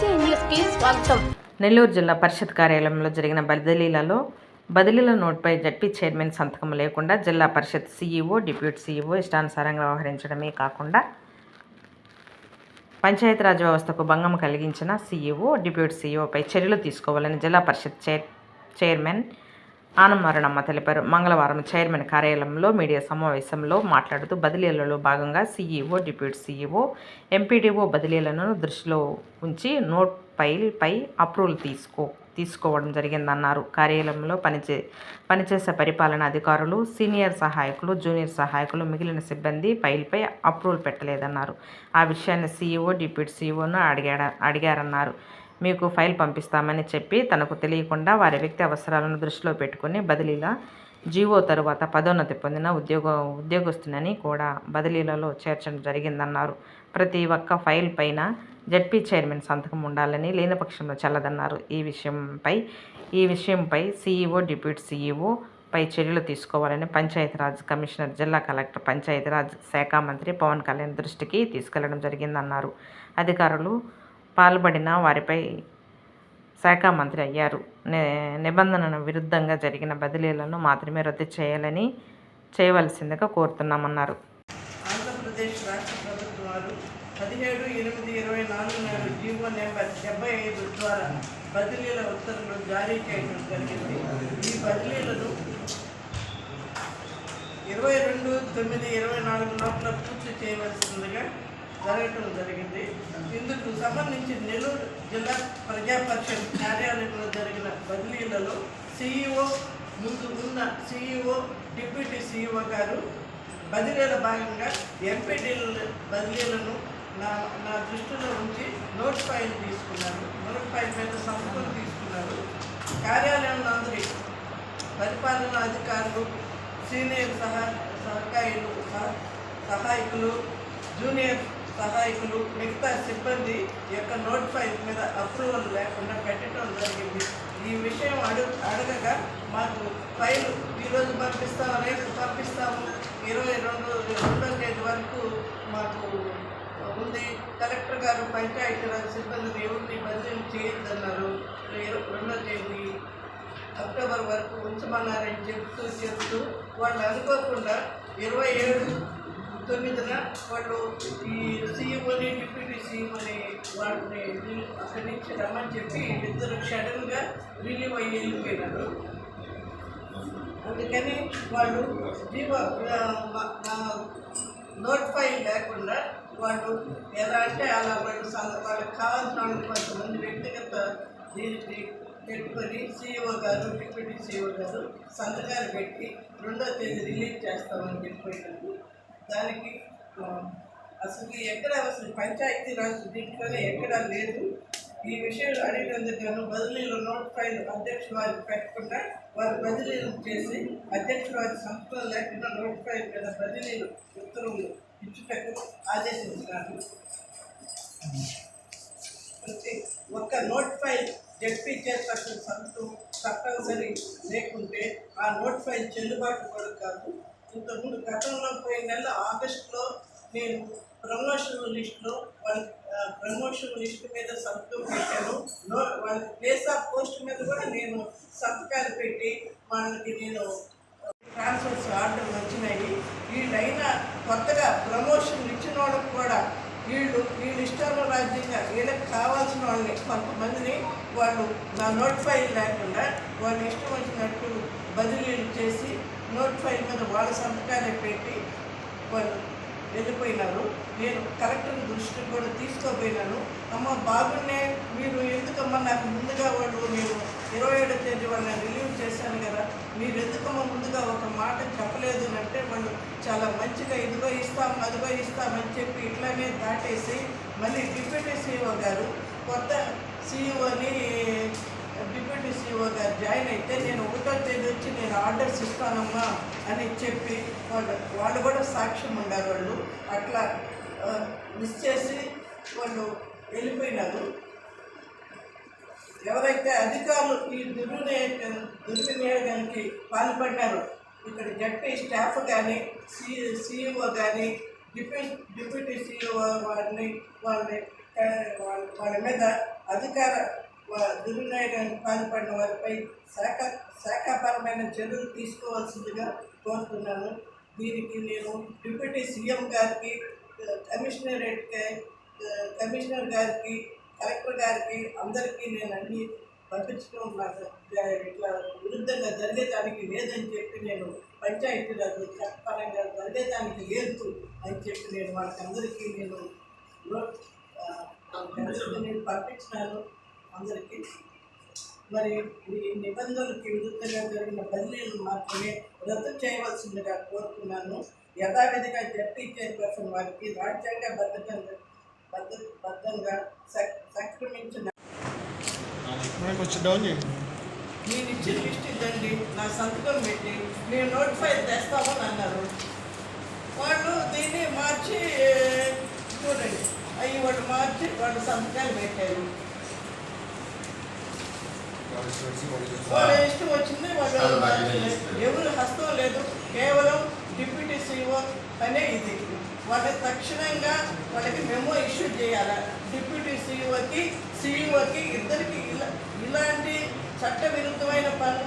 న్యూస్కి స్వాగతం. నెల్లూరు జిల్లా పరిషత్ కార్యాలయంలో జరిగిన బదిలీలలో బదిలీల నోట్పై జడ్పీ చైర్మన్ సంతకం లేకుండా జిల్లా పరిషత్ సీఈఓ డిప్యూటీ సీఈఓ ఇష్టానుసారంగా వ్యవహరించడమే కాకుండా పంచాయతీరాజ్ వ్యవస్థకు భంగం కలిగించిన సీఈఓ డిప్యూటీ సీఈఓపై చర్యలు తీసుకోవాలని జిల్లా పరిషత్ చైర్ చైర్మన్ ఆనందమరణమ్మ తెలిపారు. మంగళవారం చైర్మన్ కార్యాలయంలో మీడియా సమావేశంలో మాట్లాడుతూ బదిలీలలో భాగంగా సీఈఓ డిప్యూటీ సీఈఓ ఎంపీడీఓ బదిలీలను దృష్టిలో ఉంచి నోట్ ఫైల్పై అప్రూవల్ తీసుకో తీసుకోవడం జరిగిందన్నారు. కార్యాలయంలో పనిచే పనిచేసే పరిపాలన అధికారులు సీనియర్ సహాయకులు జూనియర్ సహాయకులు మిగిలిన సిబ్బంది ఫైల్పై అప్రూవల్ పెట్టలేదన్నారు. ఆ విషయాన్ని సీఈఓ డిప్యూటీ సీఈఓను అడిగాడ అడిగారన్నారు. మీకు ఫైల్ పంపిస్తామని చెప్పి తనకు తెలియకుండా వారి వ్యక్తి అవసరాలను దృష్టిలో పెట్టుకుని బదిలీల జీవో తరువాత పదోన్నతి పొందిన ఉద్యోగ ఉద్యోగస్తునని కూడా బదిలీలలో చేర్చడం జరిగిందన్నారు. ప్రతి ఒక్క ఫైల్ పైన జడ్పీ చైర్మన్ సంతకం ఉండాలని లేని పక్షంలో చెల్లదన్నారు. ఈ విషయంపై ఈ విషయంపై సీఈఓ డిప్యూటీ సీఈఓ పై చర్యలు తీసుకోవాలని పంచాయతీరాజ్ కమిషనర్ జిల్లా కలెక్టర్ పంచాయతీరాజ్ శాఖ మంత్రి పవన్ కళ్యాణ్ దృష్టికి తీసుకెళ్ళడం జరిగిందన్నారు. అధికారులు పాల్పడిన వారిపై శాఖ మంత్రి అయ్యారు. నిబంధనను విరుద్ధంగా జరిగిన బదిలీలను మాత్రమే రద్దు చేయాలని చేయవలసిందిగా కోరుతున్నామన్నారు. ఆంధ్రప్రదేశ్ రాష్ట్ర ప్రభుత్వం వారు పదిహేడు ఎనిమిది ఇరవై నాలుగు నాడు జీవో నెంబర్ డెబ్బై ఐదు ద్వారా బదిలీల ఉత్తర్వులు జారీ చేయడం జరిగింది. ఈ బదిలీలను ఇరవై రెండు తొమ్మిది ఇరవై నాలుగు లోపల పూర్తి చేయవలసిందిగా జరగటం జరిగింది. ఇందుకు సంబంధించి నెల్లూరు జిల్లా ప్రజా పరిషత్ కార్యాలయంలో జరిగిన బదిలీలలో సిఇఓ ముందు ఉన్న సిఇఓ డిప్యూటీ సిఇఓ గారు బదిలీల భాగంగా ఎంపీడీల బదిలీలను నా నా దృష్టిలో ఉంచి నోట్ ఫైల్ తీసుకున్నారు. నోట్ ఫైల్ మీద సంస్థలు తీసుకున్నారు. కార్యాలయంలో అందరి పరిపాలనా అధికారులు సీనియర్ సహా సహకారులు సహ- సహాయకులు జూనియర్ సహాయకులు మిగతా సిబ్బంది యొక్క నోటిఫై మీద అప్రూవల్ లేకుండా పెట్టడం జరిగింది. ఈ విషయం అడుగు అడగగా మాకు ఫైల్ ఈరోజు పంపిస్తాము రేపు పంపిస్తాము. ఇరవై రెండు రెండో తేదీ వరకు మాకు ఉంది. కలెక్టర్ గారు పంచాయతీరాజ్ సిబ్బందిని ఎవరిని బదిలీ చేయొద్దన్నారు. రెండో తేదీ అక్టోబర్ వరకు ఉంచమన్నారని చెప్తూ చెప్తూ వాళ్ళు అనుకోకుండా ఇరవై ఏడు తొమ్మిదిన వాళ్ళు ఈ సీఈఓని డిప్యూటీ సీఈఓని వాళ్ళని రిలీ- అక్కడి నుంచి రమ్మని చెప్పి ఇద్దరు సడన్గా రిలీవ్ అయ్యి వెళ్ళిపోయినారు. అందుకని వాళ్ళు జీవో నోట్ లేకుండా వాళ్ళు ఎలా అంటే అలా వాళ్ళు వాళ్ళకి కావాల్సిన వాళ్ళకి కొంతమంది వ్యక్తిగత దీనికి పెట్టుకొని సీఈఓ గారు డిప్యూటీ సీఈఓ గారు సంతకాలు పెట్టి రెండో తేదీ రిలీజ్ చేస్తామని చెప్పిపోయినారు దానికి అసలు ఎక్కడ అసలు పంచాయతీ రాజ్ దీంట్లోనే ఎక్కడా లేదు. ఈ విషయం అడిగినందుకు గాను బదిలీలో నోట్ ఫైల్ అధ్యక్షుల వారికి పెట్టకుండా వారు బదిలీలు చేసి అధ్యక్షుల వారి సంస్థలు లేకుండా నోట్ ఫైల్ మీద బదిలీలు ఉత్తర్వులు ఇచ్చుటకు ఆదేశించినారు ప్రతి ఒక్క నోట్ ఫైల్ జడ్పీ చైర్పర్సన్ సంతకం తప్పనిసరి లేకుంటే ఆ నోట్ ఫైల్ చెల్లుబాటు కూడా కాదు. ఇంతకుముందు గతంలో పోయిన నెల ఆగస్టులో నేను ప్రమోషన్ లిస్టులో వాళ్ళ ప్రమోషన్ లిస్ట్ మీద సంతకం పెట్టాను. వాళ్ళ ప్లేస్ ఆఫ్ పోస్ట్ మీద కూడా నేను సంతకాలు పెట్టి వాళ్ళకి నేను ట్రాన్స్ఫర్స్ ఆర్డర్లు వచ్చినాయి. వీళ్ళైనా కొత్తగా ప్రమోషన్ ఇచ్చిన వాళ్ళకి కూడా వీళ్ళు వీళ్ళు ఇష్టాల రాజ్యంగా వీళ్ళకి కావాల్సిన వాళ్ళని కొంతమందిని వాళ్ళు నా నోటిఫై లేకుండా వాళ్ళు ఇష్టం వచ్చినట్టు బదిలీలు చేసి నోట్ ఫైల్ మీద వాళ్ళ సంతకాలే పెట్టి వాళ్ళు వెళ్ళిపోయినారు. నేను కలెక్టర్ దృష్టికి కూడా తీసుకోపోయినాను. అమ్మ బాగున్నే మీరు ఎందుకమ్మా నాకు ముందుగా వాళ్ళు నేను ఇరవై ఏడో తేదీ వాళ్ళని రిలీవ్ చేశాను కదా మీరు ఎందుకమ్మా ముందుగా ఒక మాట చెప్పలేదు అని అంటే వాళ్ళు చాలా మంచిగా ఇదిగో ఇస్తాం అదిగో ఇస్తామని చెప్పి ఇట్లానే దాటేసి మళ్ళీ డిప్యూటీ సీఈఓ గారు కొత్త సీఈఓని డిప్యూటీ సీఓ గారు జాయిన్ అయితే నేను ఒకటో తేదీ వచ్చి నేను ఆర్డర్స్ ఇస్తానమ్మా అని చెప్పి వాళ్ళు వాళ్ళు కూడా సాక్ష్యం ఉండారు వాళ్ళు. అట్లా మిస్ చేసి వాళ్ళు వెళ్ళిపోయినారు. ఎవరైతే అధికారులు ఈ దుర్వినియోగ దుర్వినియోగానికి పాల్పడ్డారు ఇక్కడ జడ్పీ స్టాఫ్ కానీ సి సిఇఓ కానీ డిప్యూటీ డిప్యూటీ సిఇఓ వారిని వాళ్ళని వాళ్ళ మీద అధికార దుర్వినియోగానికి పాల్పడిన వారిపై శాఖ శాఖాపరమైన చర్యలు తీసుకోవాల్సిందిగా కోరుతున్నాను. దీనికి నేను డిప్యూటీ సీఎం గారికి కమిషనరేట్కి కమిషనర్ గారికి కలెక్టర్ గారికి అందరికీ నేను అన్ని పంపించడం నాకు ఇట్లా విరుద్ధంగా జరిగేదానికి లేదని చెప్పి నేను పంచాయతీరాజ్ చట్టపరంగా జరిగేదానికి లేదు అని చెప్పి నేను వాళ్ళకి అందరికీ నేను నేను పంపించినాను. అందరికీ. మరి ఈ నిబంధనలకు విరుద్ధంగా జరిగిన బదిలీలను మాత్రమే రద్దు చేయవలసిందిగా కోరుతున్నాను. యథావిధిగా జడ్పీ చైర్పర్సన్ వారికి రాజ్యాంగ బద్ధంగా బద్ధ బద్ధంగా సక్- సంక్రమించిన నేను ఇచ్చిన లిస్ట్ ఇద్దండి నా సంతకం పెట్టి నేను నోటిఫై తెస్తామని అన్నారు. వాళ్ళు దీన్ని మార్చి చూడండి. అవి వాళ్ళు మార్చి వాళ్ళు సంతకాలు పెట్టారు. వాళ్ళ ఇష్టం వచ్చింది వాళ్ళు. ఎవరు హస్తం లేదు. కేవలం డిప్యూటీ సీఓ అనే ఇది. వాళ్ళకి తక్షణంగా వాళ్ళకి మెమో ఇష్యూ చేయాలి? డిప్యూటీ సీఈఓకి సీఈఓకి ఇద్దరికి ఇలా ఇలాంటి చట్ట విరుద్ధమైన పనులు